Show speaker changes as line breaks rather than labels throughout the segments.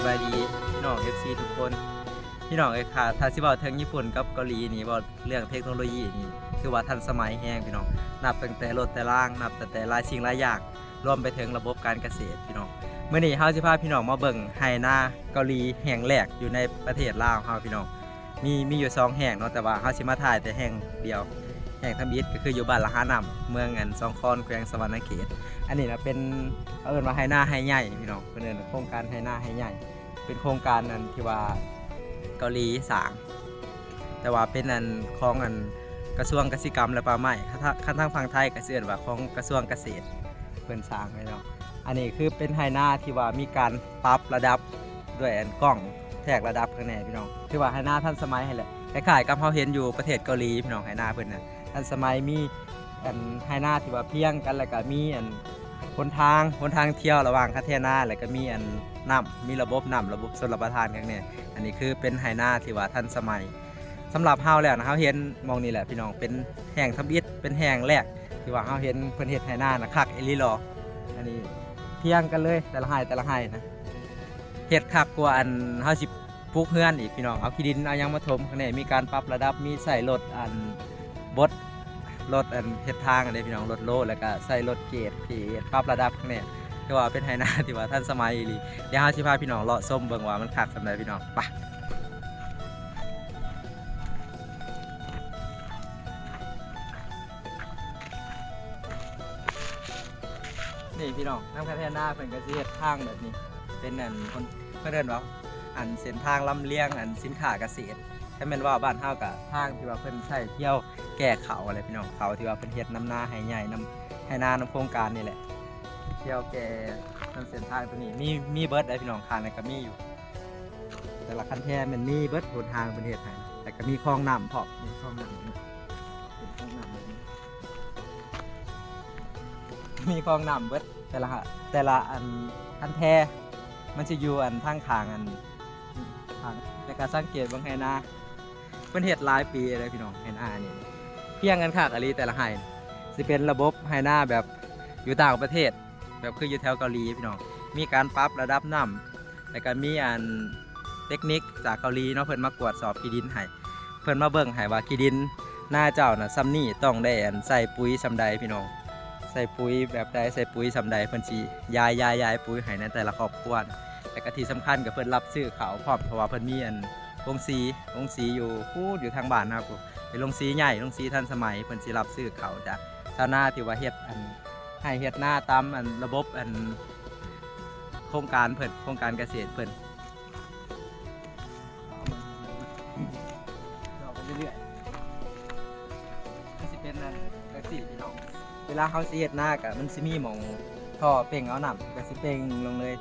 สบายดีพี่น้องเ FC ทุกคนพี่น้องเอยค่ะถ้าสิบอกเทิงญี่ปุ่นกับเกาหลีนี่บอกเรื่องเทคโนโลยีนี่คือว่าทันสมัยแห้งพี่น้องนับตั้งแต่รถแต่ล่างนับตั้งแต่หลายสิ่งหลายอย่างรวมไปถึงระบบการเกษตรพี่น้องเมื่อนี้เฮาสิพาพี่น้องมาเบิ่งไฮนาเกาหลีแห่งแรกอยู่ในประเทศลาวเฮาพี่น้องมีมีอยู่สองแห่งเนาะแต่ว่าเฮาสิมาถ่ายแต่แห่งเดียว แห่งทำอิฐก็คืออยู่บ้านละหานำเมืองอันสองคอนแขวงสวรรณเขต อันนี้นะเป็นเอาเอิ้นว่าไฮนาไฮใหญ่พี่น้องเพิ่นเอิ้นโครงการไฮนาไฮใหญ่ เป็นโครงการนั้นที่ว่าเกาหลีสางแต่ว่าเป็นอันของอันกระทรวงเกษตรกรรมและป่าไม้คันทางคันทางฝั่งไทยก็สิเอิ้นว่าของกระทรวงเกษตรเพิ่นสร้างไว้เนาะอันนี้คือเป็นไฮนาที่ว่ามีการปรับระดับด้วยอันกล้องแทรกระดับข้างในพี่น้อง คือว่าไฮนาทันสมัยให้แหละคล้ายๆกับเราเห็นอยู่ประเทศเกาหลีพี่น้องไฮนาเพิ่นน่ะ ทันสมัยมีอันไฮนาที่ว่าเพียงกันแล้วก็มีอันหนทางหนทางเที่ยวระหว่างคาเทนาแล้วก็มีอันน้ำมีระบบน้ำระบบชลประทานกันเนี่ยอันนี้คือเป็นไฮนาที่ว่าทันสมัยสำหรับเฮาแล้วนะเฮาเห็นมองนี่แหละพี่น้องเป็นแห่งทำอิฐเป็นแห่งแรกที่ว่าเฮาเห็นเพิ่นเฮ็ดไฮนานะคักเอลิลออันนี้เที่ยงกันเลยแต่ละไฮแต่ละไฮนะเฮ็ดคักกว่าอันเฮาสิปลูกเฮือนอีกพี่น้องเอาขี้ดินเอายังมาถมข้างในมีการปรับระดับมีใส่รถอันบด รถอันเฮ็ดทางอันนี้พี่น้องรถโลแล้วก็ใส่รถเกตที่ปรับระดับข้างในคือว่าเป็นไฮนาที่ว่าทันสมัยอีหลีเดี๋ยวเฮาสิพาพี่น้องเลาะส้มเบิ่งว่ามันคักสำใดพี่น้องไปนี่พี่น้องน้ำคาเทนาเพิ่นก็สิเฮ็ดทางแบบนี้ เป็นอันคนเพิ่อนว่าอันเส้นทางลำเลียงอันสินค้าเกษตรถ้าแม่นว่าบ้านเฮาก็ทางที่ว่าเพิ่อนใช้เที่ยว แก้เขาอะไรพี่น้องเขาที่ว่าเป็นเฮ็ดน้ำนาให้ใหญ่น้ำให้นาน้ำโครงการนี่แหละเที่ยวแก่ทำเส้นทางตัวนี้มีมีเบิร์ดไอพี่น้องคานก็มีอยู่ แต่ละคันแท้มันมีเบิร์ดหนทางเป็นเฮ็ดให้แต่ก็มีคลองน้ำพอมมีคลองน้ำนี่เป็นคลองน้ำแบบนี้มีคลองน้ำเบิร์ดแต่ละแต่ละอันคันแท้มันจะอยู่อันทางทางอันทางแต่การสังเกตบางไฮนาเป็นเฮ็ดหลายปีเลยพี่น้องไฮนานี่ เพียงกันคักะลีแต่ละไฮสิเป็นระบบไฮนาแบบอยู่ต่างประเทศ แบบคืออยู่แถวเกาหลีพี่น้องมีการปรับระดับน้ำแล้วก็มีอันเทคนิคจากเกาหลีเนาะเพิ่นมากวดสอบขี้ดินให้เพิ่นมาเบิ่งให้ว่าขี้ดินหน้าเจ้าน่ะซ้ำนี่ต้องได้อันใส่ปุ๋ยซ้ำใดพี่น้องใส่ปุ๋ยแบบใดใส่ปุ๋ยซ้ำใดเพิ่นสิยายยายยายปุ๋ยให้ในแต่ละครอบครัวแต่ก็ที่สำคัญก็เพิ่นรับซื้อเขาวพร้อมเพราะว่าเพิ่นมีอัน ลงสีลงสีอยู่พูดอยู่ทางบ้านนะครับผมเป็นลงสีใหญ่ลงสีทันสมัยเพิ่นสิรับซื้อเขาจากชาวนาที่ว่าเฮ็ดอันให้เฮ็ดหน้าตามอันระบบอันโครงการเพิ่นโครงการเกษตรเพิ่นเราไปเรื่อยๆมันสิเป็นอันจังซี่พี่น้องเวลาเขาสิเฮ็ดหน้าก็มันสิมีหม่องท่อเป่งเอาน้ำก็สิเป่งลงเลย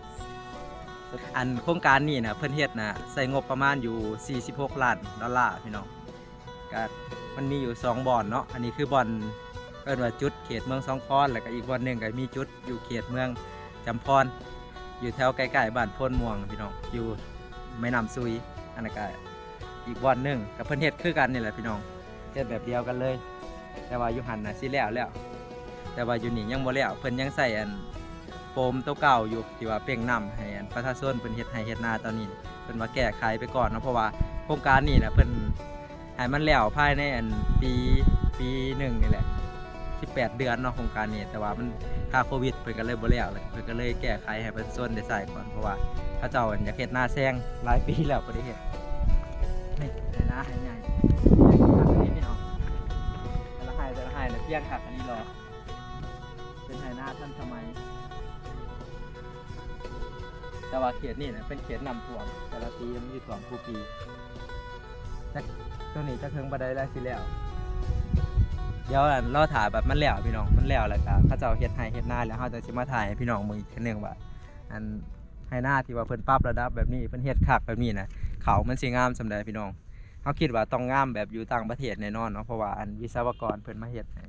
อันโครงการนี้นะเพิ่นเฮ็ดนะใส่งบประมาณอยู่ 46 ล้านดอลลาร์พี่น้องก็มันมีอยู่ 2บ่อนเนาะอันนี้คือบ่อนเอิ้นว่าจุดเขตเมืองสองคอนแล้วก็อีกบ่อนหนึ่งก็มีจุดอยู่เขตเมืองจำพร อยู่แถวใกล้ๆบ้านโพนม่วงพี่น้องอยู่แม่น้ำซุยอันนั้นก็อีกบ่อนหนึ่งกับเพิ่นเฮ็ดคือกันนี่แหละพี่น้องเฮ็ดแบบเดียวกันเลย แต่ว่าอยู่หันนะสิแล้วแล้วแต่ว่าอยู่นี่ยังบ่แล้วเพิ่นยังใส่อัน โฟมตัวเก่าอยู่ที่ว่าเปล่งน้ำให้อันประชาชนเพิ่นเฮ็ดให้เฮ็ดนาตอนนี้เพิ่นว่าแก้ไขไปก่อนเนาะเพราะว่าโครงการนี้นะเพิ่นให้มันแล้วภายในอันปีปีหนึ่งนี่แหละ 18 เดือนเนาะโครงการนี้แต่ว่ามันค่าโควิดเพิ่นก็เลยบ่แล้วเลยเพิ่นก็เลยแก้ไขให้ประชาชนได้ใช้ก่อนเพราะว่าเขาเจ้าอันอยากเฮ็ดนาแซงหลายปีแล้วบ่ได้เฮ็ดนี่ให้นาให้ใหญ่อันนี้พี่น้องแต่ละไห้แต่ละไห้น่ะเพียงคักอันนี้รอเป็นไห้นาทันสมัย แต่ว่าเขตนี่นะเป็นเขตนำท่วมแต่ละปีมันอยู่ท่วมทุกปีจักตัวนี้จะเคิงบันไดแล้วสิแล้ว เดี๋ยวอันเราถ่ายแบบมันแล้วพี่น้องมันแล้วแล้วก็เขาเจ้าเฮ็ดให้เฮ็ดหน้าแล้วเขาจะสิมาถ่ายให้พี่น้องมึงอีกทีหนึงว่าอันให้หน้าที่ว่าเพิ่นปรับระดับแบบนี้เพิ่นเฮ็ดคักแบบนี้นะเขามันสิงามสำใดพี่น้องเขาคิดว่าต้องงามแบบอยู่ต่างประเทศแน่นอนเนาะเพราะว่าอันวิศวกรเพิ่นมาเฮ็ดให้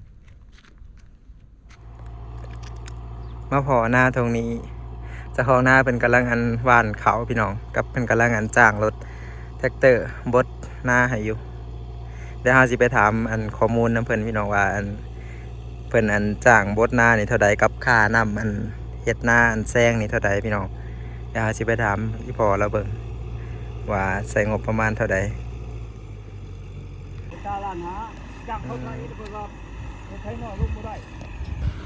มาพอหน้าตรงนี้ จ้าของหน้าเป็นกำลังอันวานเขาพี่น้องกับเป็นกำลังอันจ้างรถแท็กเตอร์บดหน้าให้อยู่เดี๋ยวเราสิไปถามอันข้อมูลน้ำเพิ่นพี่น้องว่าอันเพิ่นอันจ้างบดหน้านี่เท่าใดกับค่าน้ำอันเฮ็ดหน้าอันแซงนี่เท่าใดพี่น้องเดี๋ยวเราสิไปถามอีพอเราเบิ่งว่าใส่งบประมาณเท่าใด
ตาลานหาจักเขาใช้เพิ่นว่าใช้นอยลูกบ่ได้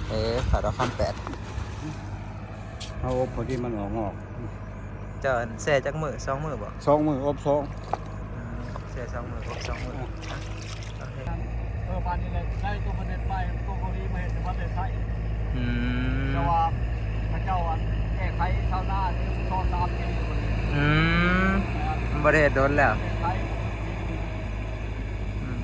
เอ๊ะขอดอกคำแปด
เอาอบพอดีมันออกงอก
เจ้าแซ่จักมือสองมือบ่
สองมืออบสอง
อืมแซ่สองมือครบสองมือโอเค
เออปานนี้เลยได้ตัวประเด็นไปตัวเกาหลีมาเห็นว่าได้ใช้
อืม
แต่ว่าพระเจ้าอันแก้ไขชาวนาที่ชอบตามที่อยู่คนนี้
อืมบ่ได้เฮ็ดโดนแล้ว
แก้ไข
อืม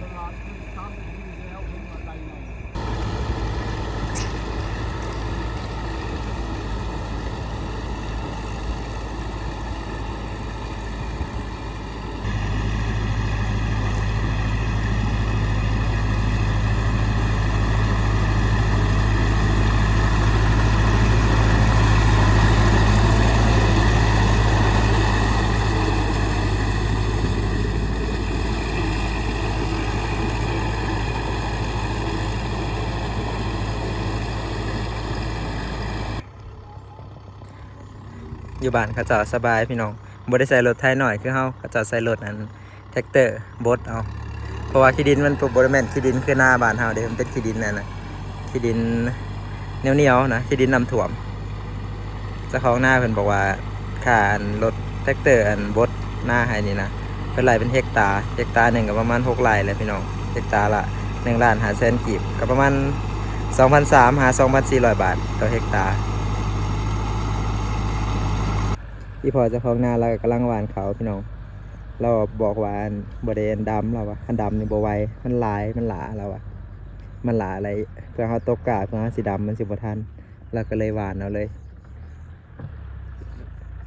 ตลาดคือตามที่แล้วเพิ่นมาได้ไง
อยู่บ้านเขาเจ้าสบายพี่น้องบ่ได้ใส่รถไถหน่อยคือเฮาเขาเจ้าใส่รถอันแท็กเตอร์บดเอาเพราะว่าขี้ดินมันบ่ได้แม่นขี้ดินคือหน้าบ้านเฮาเด้มันเป็นขี้ดินนั่นนะขี้ดินเหนียวๆนะขี้ดินน้ำท่วมเจ้าของหน้าเพิ่นบอกว่าค่าอันรถแท็กเตอร์อันบดหน้าให้นี่นะเพิ่นไล่เป็นเฮกตาร์เฮกตาร์หนึ่งก็ประมาณ6ไร่แหละพี่น้องเฮกตาร์ละ1ล้าน5แสนกีบก็ประมาณ2,300หา2,400บาทต่อเฮกตาร์ ที่พอจะคลองนาเราก็กำลังหวานเขาพี่น้อง เราบอกว่านบริเวณดำเราอะอันดำนี่บไวมันลายมันหลาเราอะมันหลาอะไรเพื่อเขาตกกาเพื่อเขาสีดำมันสิบทันเราก็เลยหวานเอาเลย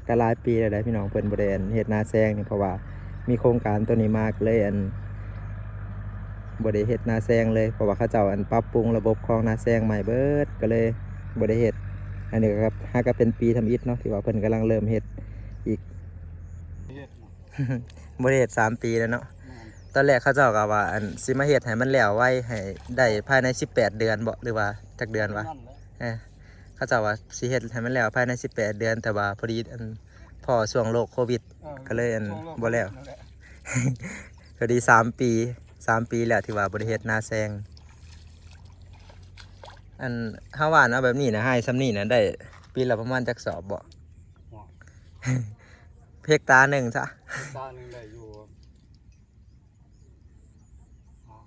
ก็หลายปีแล้วได้พี่น้องเพิ่นบริเวณเฮ็ดนาแซงนี่เพราะว่ามีโครงการตัวนี้มากเลยอันบริเฮ็ดนาแซงเลยเพราะว่าเขาเจ้าอันปรับปรุงระบบคลองนาแซงใหม่เบิดก็เลยบริเฮ็ดอันนี้ครับหาก็เป็นปีทำอิฐเนาะที่ว่าเพิ่นกำลังเริ่มเฮ็ด บ่ได้เฮ็ดสามปีแล้วเนาะ
แม่น
ตอนแรกเขาเจ้าก็ว่าอันสิมาเฮ็ดให้มันแล้วไว้ให้ได้ภายใน 18 เดือนบ่หรือว่าจักเดือนวะ
นั่นแหละ
เออเขาเจ้าว่าสิเฮ็ดให้มันแล้วภายใน 18 เดือน แต่ว่าพอดีอันพอช่วงโรคโควิด
ออ
ก็เลยอัน
ช่งโค
บ่แล้ว
นั่นหะ
พอดีสามปีสามปีแล้วที่ว่าบ่ได้เฮ็ดนาแซงอันเฮาว่านะแบบนี้นะให้ซ้ำนี้นะได้ ปีละประมาณจักสอบบ่ เพกตาหนึ่งซะ
ตาหนึ่งได้อยู่อ่า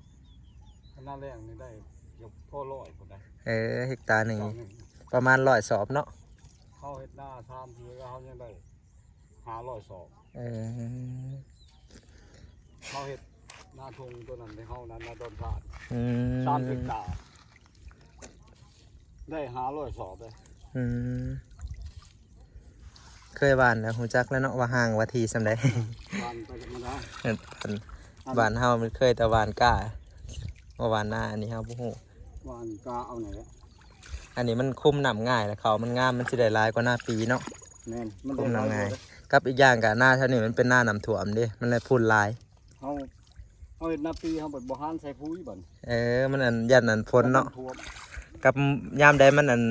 คณะแรกนี่ได้เกือบพ่อร้อยคนได้
เออเฮกตาร์หนึ่ง
เจ้าหนึ่ง
ประมาณร้อยสอบเนาะ
เข้าเฮ็ดหน้าทามทีก็เขายังได้หาร้อยสอง
เออ
เขาเฮ็ดหน้าทงตัวนั้นในเฮานั้นนาดอนพาด
อืม
สามสิบตาได้หาร้อยสอบเลย
อืม เคยบ้านแล้วหูจักแล้วเนาะว่าห่างว่าทีสำใด
บานไปธรรมดา
บ้านเฮามันเคยแต่บ้านก้าว่าบ้านหน้าอันนี้เฮาบ่ฮู้
บานกาเอาไหนอะ
อันนี้มันคุมน้ำง่ายแล้วเขามันงามมันสิได้หลายกว่าหน้าปีเนาะ
แม่นมัน
คุม
ได้หลาย
น้ำง่าย
เลย
กับอีกอย่างก็หน้าเท่านี้มันเป็นหน้าน้ำท่วมเด้มันเลยพุ่นหลาย
เขาเขาเฮ็ดหน้าปีเขาเปิดบ่ฮานใส่ปุ๋ยบัด
เออมันอันยันอันฝนเนาะ
ท่วม
กับยามใดมันอัน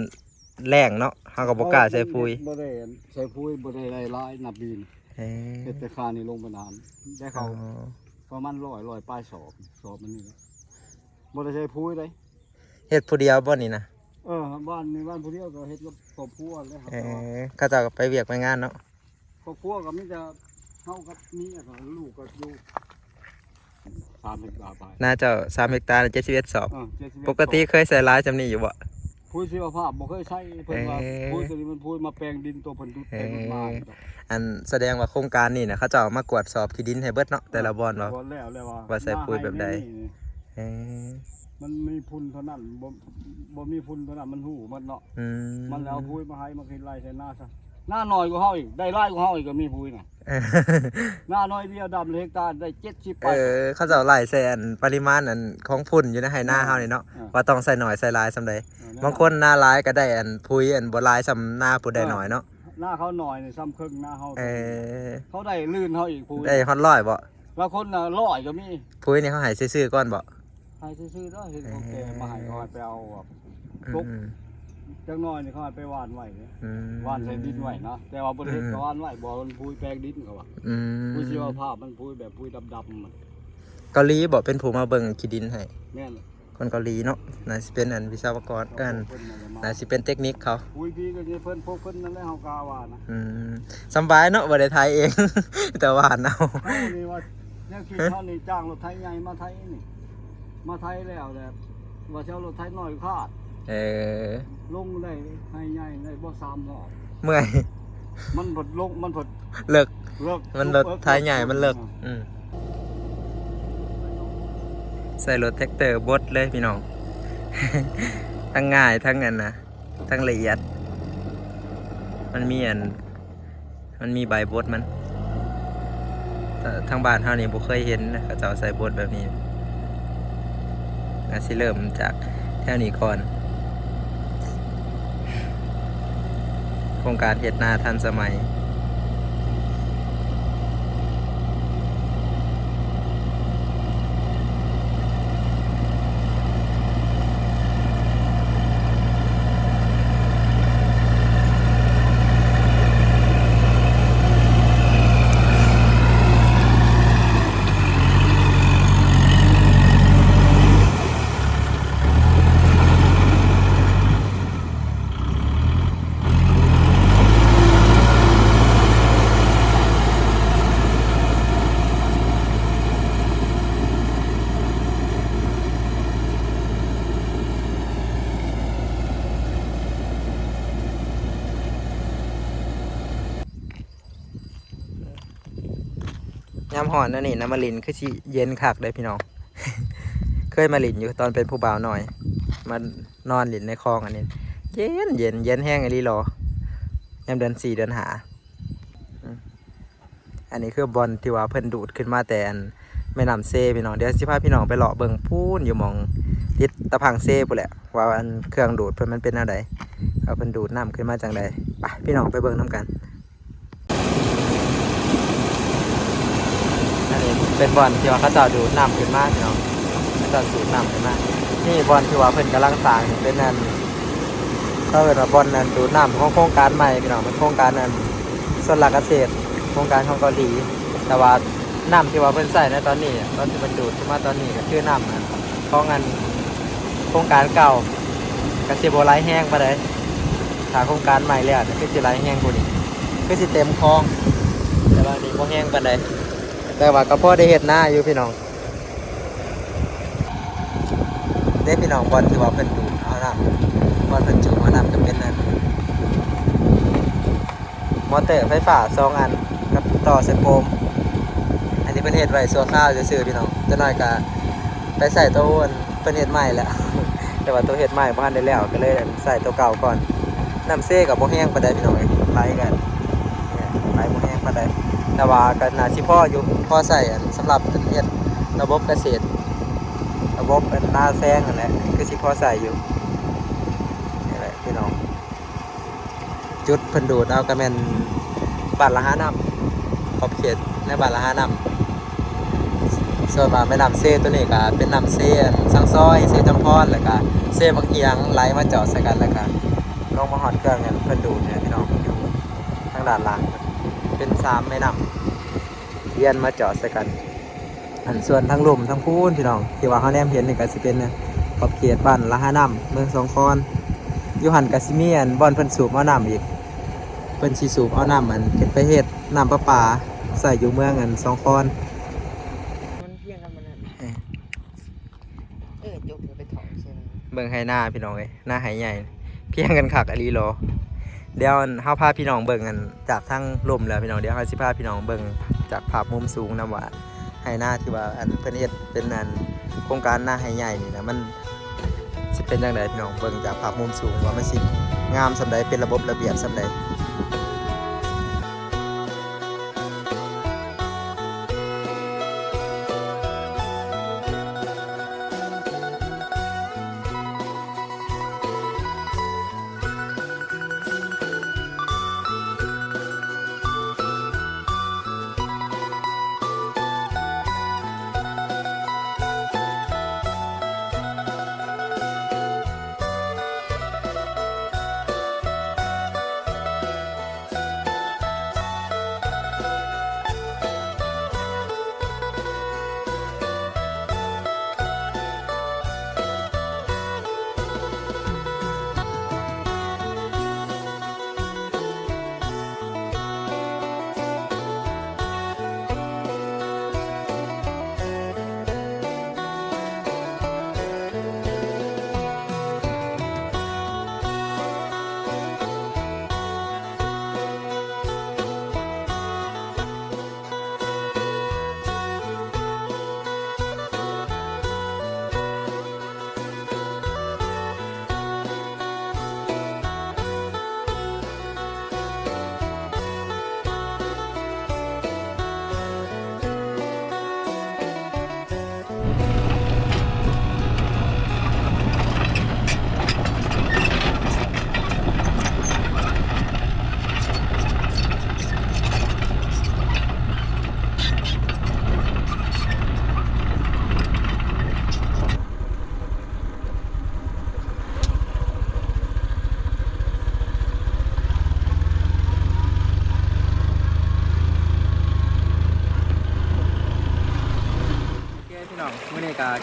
แรงเนาะเฮาก็บ่กล้าใส่ปุ๋ย
บ่ได้ใส่ปุ๋ยบ่ได้หลายๆหน้าปีน
เออ
เฮ็ดแต่คานี่ลงไปนานได้
อ๋
เขา
อ
ประมาณร้อยร้อยป้ายสอบสอบมันนี่แหละบ่ได้ใช้ปุ๋ยเลย
เฮ็ดผู้เดียวบ่นี่นะ
เออบ้านในบ้านผู้เดียวก็เฮ็ดกับครอบครัวเลยครับ
เออเขาเจะไปเวียกไปงานเนาะ
ครอบครัวก็มีแต่เฮากับเมียกับลูกก็อยู่สามสิบบาทไป
น่าจะสามเฮกตาร์เจ็ดสิบเอ็ดสอบ
เออ71
ปกติเคยใส่ร้ายจำนี้อยู่บ่
ปุ๋ยชีวภาพบ่เคยใช้เพิ่นว่า
เอ่อ
ปุ๋ยตัวนี้มันปุ๋ยมาแปลงดินตัวเพิ่นดูดไปดูดมา
เอ่ออันแสดงว่าโครงการนี่นะเขาเจะมากวดสอบที่ดินให้เบิดเนาะแต่ละบอนว่า
บ่แล้วแล้วว่า
ว่าใส่ปุ๋ยแบบใด
หน้าให้นี่
เออ
มันมีพุ่นเท่านั้นบ่บ่มีพุ่นเท่านั้นมันหูมันเนาะ
อืม
มันแล้วปุ๋ยมาให้มากินไร่ใส่หน้าซะ หน้าน้อยกว่าเฮาอีกได้ไร่กว่าเฮาอีกก็มีปุ๋ยน่ะ
เออ
หน้าน้อยเดียวดำเลยเฮกตาร์ได้70ไป
เออเขาเจะไล่ใส่อันปริมาณอันของพุ่นอยู่ในไหหน้าเฮานี่เนาะ
เออ
ว่าต้องใส่หน่อยใส่หลายสำใด
เออบา
งคนหน้าร้ายก็ได้อันพุยอันบ่หลายสำหน้าผู้ใดหน่อยเนาะ
หน้าเขาหน่อยนี่ซ้ำครึ่งหน้าเฮา
เออ
เขาได้ลื่นเฮาอีกปุ๋ย
ได้ฮอดร้อยบ่
แล้วคนน่ะร้อยก็มี
พุยนี่เขาให้ซื้อๆก่อนบ่
ให้ซื่อๆเนาะเห็นเขาแก่มาให้เขาให้ไปเอาแบบ
อื
ลุก
ม
บ จังน้อยนี่เขาให้ไปหวานไว้เนี่ย
อืม
หวานใส่ดินไว้นะแต่ว่าบริเวณ
อืม
ก็หวานไว้บ่มันพุยแปลงดินเขาว่า
อืม
พุยชีวภาพมันพุยแบบพุยดำๆมัน
เกาหลีบอกเป็นผู้มาเบิ่งขี้ดินให้
แม่นเลย
คนเกาหลีเนาะน่าสิเป็นอันวิศวกรเอิ้น
เพิ่นน่ะจะมา
น่าสิเป็นเทคนิคเขา
พุยพี่ก็นี่เพิ่นพวกเพิ่นนั่นแหละเฮากาว่านะ
อืมสำบายเนาะบ่ได้ไทยเอง แต่ว่าหานเอา
เขานี่ว่าเนี่ยคิดเขานี่จ้างรถไถใหญ่มาไถนี่ มาไถแล้วแต่ว่าเช่ารถไถน้อยคาด
เออ
ลงได้ให้ใหญ่ได้บ่สามรอบ
เมื่อย
มันผดลงมันผด
เลิก
เลิก
มันรถไทยใหญ่มันเลิก อืมใส่รถแท็กเตอร์บดเลยพี่น้อง ทั้งง่ายทั้งอันนะทั้งละเอียด มันมีอัน มันมีใบบดมันแต่ทางบ้านเฮานี่บ่เคยเห็นนะเขาเจ้าใส่บดแบบนี้อาสิเริ่มจากแถวนี้ก่อน โครงการเฮ็ดนาทันสมัย หอนนั่นนี่น้ำมาลินคือสิเย็นคักเลยพี่น้อง เคยมาลินอยู่ตอนเป็นผู้บ่าวหน่อย มานอนลินในคลองอันนี้ เย็นเย็นเย็นแห้งไอ้ลีรอยามเดือนสี่เดือนหา อันนี้คือบอลที่ว่าเพิ่นดูดขึ้นมาแต่อันแม่น้ำเซพี่น้องเดี๋ยวสิพาพี่น้องไปเลาะเบิ่งพูนอยู่มองติดตะพังเซปุ่นแหละว่าอันเครื่องดูดเพิ่นมันเป็นอะไรเอาเพิ่นดูดน้ำขึ้นมาจังใดไปพี่น้องไปเบิ่งน้ำกัน อั นี้เป็นบอลที่ว่าเขาเจาดูน้ำขึ้นมาพี่น้องเขาเจาสูดน้ำขึ้นมากนี่บอลที่ว่าเพิ่นกำลังสร้างนี่เป็นอันเขาเรียกว่าบอลนั้นดูดน้ำของโครงการใหม่พี่น้องเป็นโครงการนั้นส่วนหลักเกษตรโครงการของเกาหลี แต่ว่าน้ำที่ว่าเพิ่นใส่ในตอนนี้ตอนที่มันดูดขึ้นมาตอนนี้ก็คือน้ำนั้นของอันโครงการเก่ากสิบไลแห้งไปเลยถ้าโครงการใหม่แล้วเนี่ยคือสิไลแห้งกว่านี้คือสิเต็มคลอง แต่ว่านี่บ่แห้งไปานใด แต่ว่าก็พอได้เห็ดหน้าอยู่พี่น้องได้พี่น้องบอลที่ว่าเพิ่นดูดเอาน้ำบอลเพิ่นจูงเอาน้ำก็เป็นนั่นมอเตอร์ไฟฟ้าสองอันกับต่อเสโคมอันนี้เพิ่นเฮ็ดไว้ชั่วคราวซื่อๆพี่น้องจะน้อยก็ไปใส่ตัวอ้วนเพิ่นเฮ็ดใหม่แล้วแต่ว่าตัวเฮ็ดใหม่บ่ทันได้แล้วก็เลยใส่ตัวเก่าก่อนน้ำเซ่กับบ่แห้งปานใดพี่น้องเอ้ยไหลกันเนี่ยไหลบ่แห้งปานใด แต่ว่าก็น่าสิพ่ออยู่พ่อใส่สำหรับเป็นเฮ็ดระบบเกษตร ระบบเป็นหน้าแซงนั่นแหละคือสิพ่อใส่อยู่นี่แหละพี่น้องจุดเพิ่นดูดเอาก็แมนบานละห้าน้ำขอบเขตในบานละห้าน้ำส่วนว่าแม่น้ำเซตัวนี้ก็เป็นน้ำเซอันสังซอยเซจำพรแล้วก็เซบักเอียงไหลมาเจาะใส่กันแล้วก็ลงมาหอดเครื่องเนี่ยเพิ่นดูดเนี่ยพี่น้องอยู่ทางด้านล่าง เป็นสามแม่น้ำเลียนมาเจาะใส่กันอันส่วนทั้งลุ่มทั้งพูนพี่น้องที่ว่าเขาแนมเห็นนี่ก็สิเป็นเนี่ยขอบเขตบ้านละห้าน้ำเมืองสองคอนอยู่หันกาซิเมียนบอนเพิ่นสูบเอาน้ำอีกเพิ่นชีสูบเอาน้ำมันเก็บไปเฮ็ดน้ำประปาใส่อยู่เมืองอันสองคอน
มันเพียงกันมันนั่น
เอ้ย
เออจกเดี๋ยวไปถอนใช่ไหม
เบิ่งให้หน้าพี่น้องเอ้ยหน้าไหใหญ่ เพียงกันคักอลีโล เดี๋ยวเฮาพาพี่น้องเบิ่งกันจากทั้งลมแล้วพี่น้องเดี๋ยวเฮาสิพาพี่น้องเบิ่งจากภาพมุมสูงนํว่าใหหน้าที่ว่าอันเพิ่นเฮ็ดเป็นอันโครงการหน้าใหใหญ่นี่นะมันสิเป็นจังไดพี่น้องเบิ่งจากภาพมุมสูงว่ามันสิงามสำใดเป็นระบบระเบียบสำใด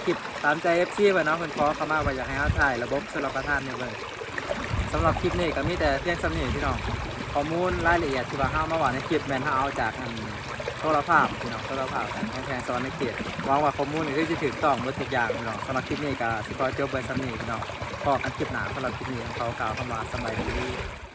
คลิปตามใจ FC ไปเนาะเพิ่นขอเข้ามาว่าอยากให้เฮาถ่ายระบบสำหรับประทานนี่เบิ่งสำหรับคลิปนี้ก็มีแต่เพียงสำเนี้พี่น้องข้อมูลรายละเอียดที่ว่าเฮามาว่าในคลิปแมนเฮาเอาจากอันโทรภาพพี่น้องโทรภาพกันแพงๆสอนในเขตหวังว่าข้อมูลนี่คือสิถูกต้องหมดทุกอย่างพี่น้องสำหรับคลิปนี้ก็สิขอจบไว้สำเนี้พี่น้องพอกันคลิปหนาสำหรับคลิปนี้ขอกล่าวคำว่าสบายดี